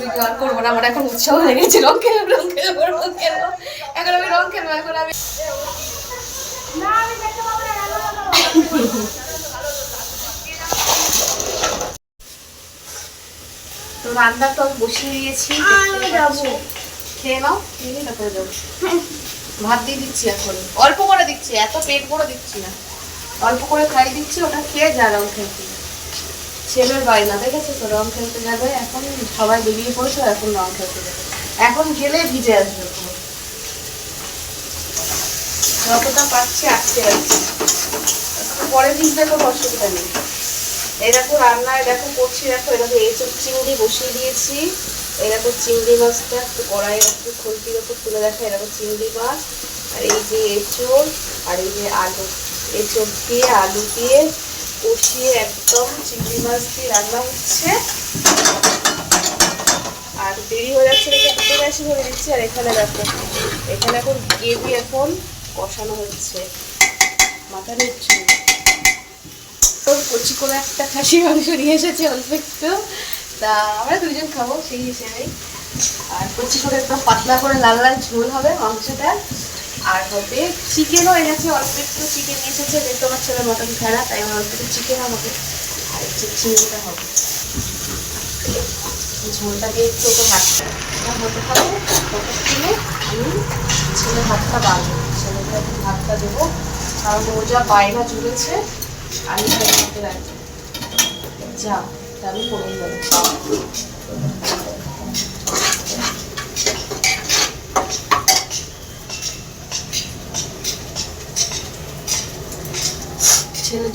Video আর করব না। আমার এখন উৎসাহ হয়ে গেছে। রং খেলব রং খেলব রং খেলব এখন আমি রং খেলব এখন আমি তো রান্না তো বসিয়ে দিয়েছি। খেয়ে নাও খেয়ে যাব। ভাত দিয়ে দিচ্ছি এখন। অল্প করে দিচ্ছি এত পেট করে দিচ্ছি না। অল্প করে খাই দিচ্ছি ওটা খেয়ে যা রং খেলতে ছেলের বাড়ি না। দেখেছ তো রং খেলতে যাবে। এখন সবাই বেরিয়ে পড়েছে এখন রং খেলতে যাবে। এখন গেলে ভিজে আসবে যতটা পাচ্ছি পরে ভিজতে অসুবিধা নেই। এই দেখো দেখো করছি, দেখো চিংড়ি বসিয়ে দিয়েছি। চিংড়ি মাছটা, একটু একটু খুলতির ওপর তুলে দেখো এরকম চিংড়ি মাছ। আর এই যে এঁচড়, আর এই যে আলু। এঁচড় দিয়ে আলু দিয়ে কষিয়ে একদম চিংড়ি মাছ দিয়ে রান্না হচ্ছে। আর দেরি হয়ে যাচ্ছে দুটো গ্যাসই ধরে দিচ্ছি আর এখানে দেখো, এখানে এখন গ্রেভি এখন কষানো হচ্ছে। মাথা নিচ্ছি তোর কচি করে একটা খাসি মাংস নিয়ে এসেছে অল্প একটু। তা আমরা দুজন খাব, সেই হিসেবেই। আর কচি করে একদম পাতলা করে লাল লাল ঝোল হবে মাংসটা। আর হবে চিকেনও এনেছে, অল্প একটু চিকেন এসেছে যেহেতু আমার ছেলে মটন না তাই আমার অল্প একটু চিকেন হবে। আর একটু চিংড়িটা হবে। ঝোলটা দিয়ে একটু ওকে ভাতটা হতে থাকবে ততক্ষণে আমি ছেলে ভাতটা ছেলেকে এখন ভাতটা দেবো। কারণ ও যা বায়না জুড়েছে, আমি তার মধ্যে রাখব। যা তা আমি করে দেবো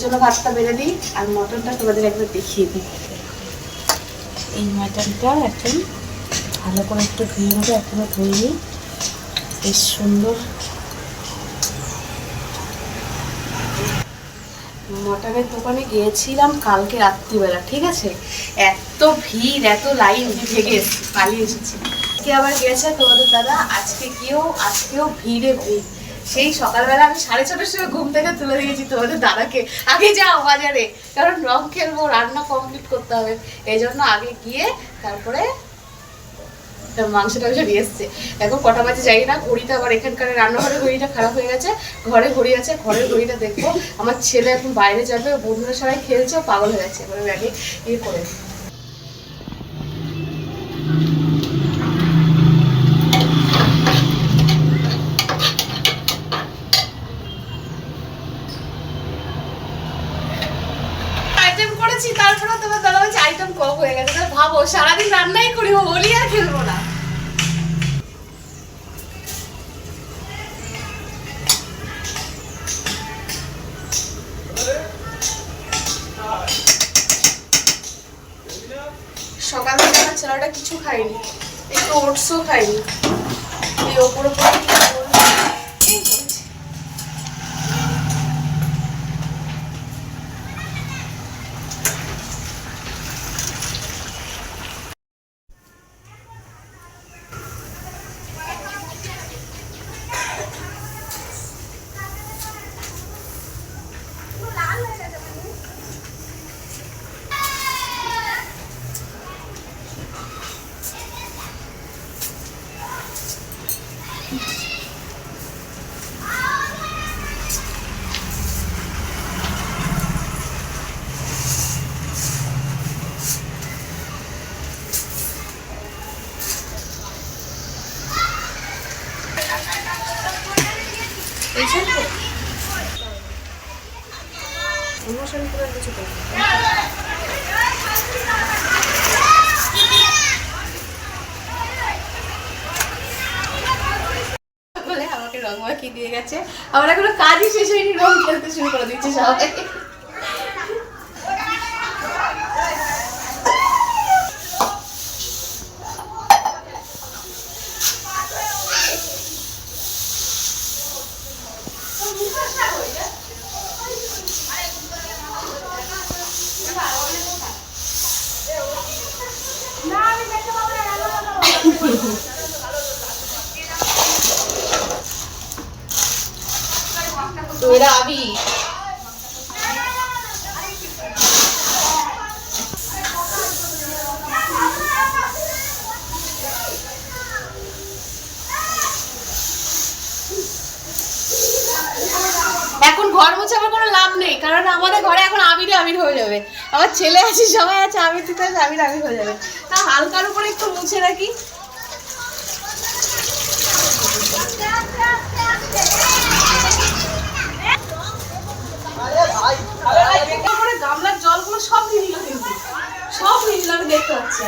জন্য ভাতটা বেড়ে দিই আর মটনটা তোমাদের একবার দেখিয়ে দিই। এই মাটনটা এখন ভালো করে একটু ধুয়ে নেব এখনও ধুইনি। বেশ সুন্দর। মটনের দোকানে গিয়েছিলাম কালকে রাত্রিবেলা ঠিক আছে? এত ভিড় এত লাইন ভেগে এসেছি পালিয়ে এসেছি। কে আবার গেছে তোমাদের দাদা? আজকে গিয়েও আজকেও ভিড়ে ভিড়। সেই সকালবেলা আমি সাড়ে ছটার সময় ঘুম থেকে তুলে দিয়েছি তোমাদের দাদাকে। আগে যাও বাজারে, কারণ রং খেলব, রান্না কমপ্লিট করতে হবে। এই জন্য আগে গিয়ে তারপরে মাংস টাংস নিয়ে এসছে। এখন কটা বাজে যাই না, ঘড়িটা আবার এখানকার রান্নাঘরে ঘড়িটা খারাপ হয়ে গেছে। ঘরে ঘড়ি আছে, ঘরের ঘড়িটা দেখব। আমার ছেলে এখন বাইরে যাবে, বন্ধুরা সবাই খেলছে পাগল হয়ে গেছে। এবার আগে ইয়ে করে দিই। আইটেম করেছি তারপরে তোমার দাদা বলছে আইটেম কম হয়ে গেছে তাহলে ভাবো সারাদিন রান্নাই করি হোলি আর খেলব না। সকাল থেকে ছেলেটা কিছু খাইনি একটু ওটসও খাইনি এই ওপর ওপর কি করব? এই করেছি। এই শাড়ি অন্য শাড়ি পরে আর কিছু করব না। বলে আমাকে রং মাখি দিয়ে গেছে। আমার এখনও কাজই শেষ হয়নি রং খেলতে শুরু করে দিচ্ছে সবাই তো সৈরা আবি এখন ঘর মুছে আমার কোনো লাভ নেই কারণ আমাদের ঘরে এখন আমিরে আমির হয়ে যাবে আমার ছেলে আছে সবাই আছে আমির তুই আমির আমির হয়ে যাবে তা হালকার উপরে একটু মুছে রাখি গামলার জলগুলো সব নিয়ে নিল কিন্তু সব নিয়ে নিল আমি দেখতে পাচ্ছি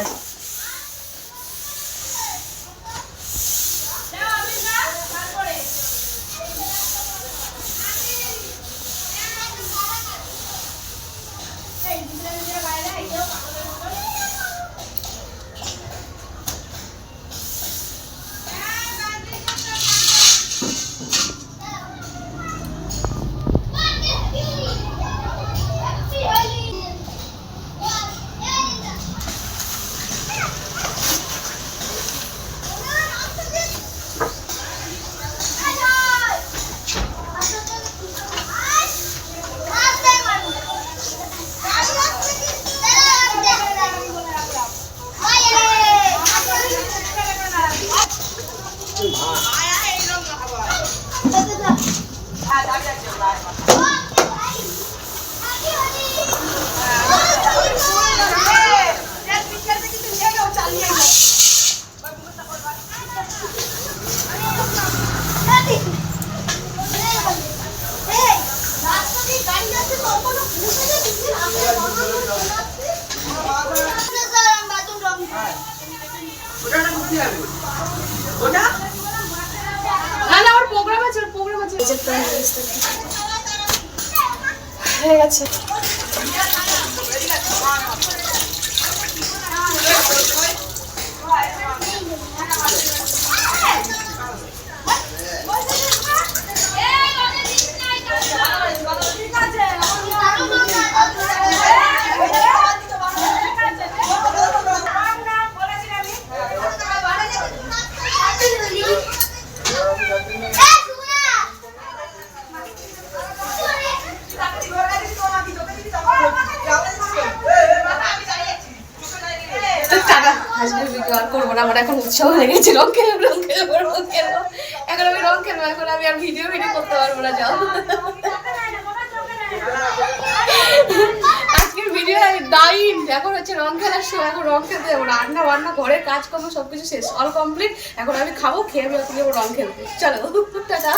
আজ না না ওর প্রোগ্রাম আছে ওর প্রোগ্রাম আছে। হয়ে গেছে। আজকের ভিডিও আর করব না, আমার এখন উৎসাহ হয়ে গেছে, রং খেলব রং খেলব রং খেলব এখন আমি রং খেলব এখন আমি আর ভিডিও ভিডিও করতে পারব না, যাও। আজকের ভিডিও ডাইন এখন হচ্ছে রং খেলার সময় এখন রং খেলতে যাব, রান্না বান্না, ঘরের কাজ করব সবকিছু শেষ অল কমপ্লিট এখন আমি খাব, খেয়ে আমি যাব রং খেলতে। চলো, টাটা।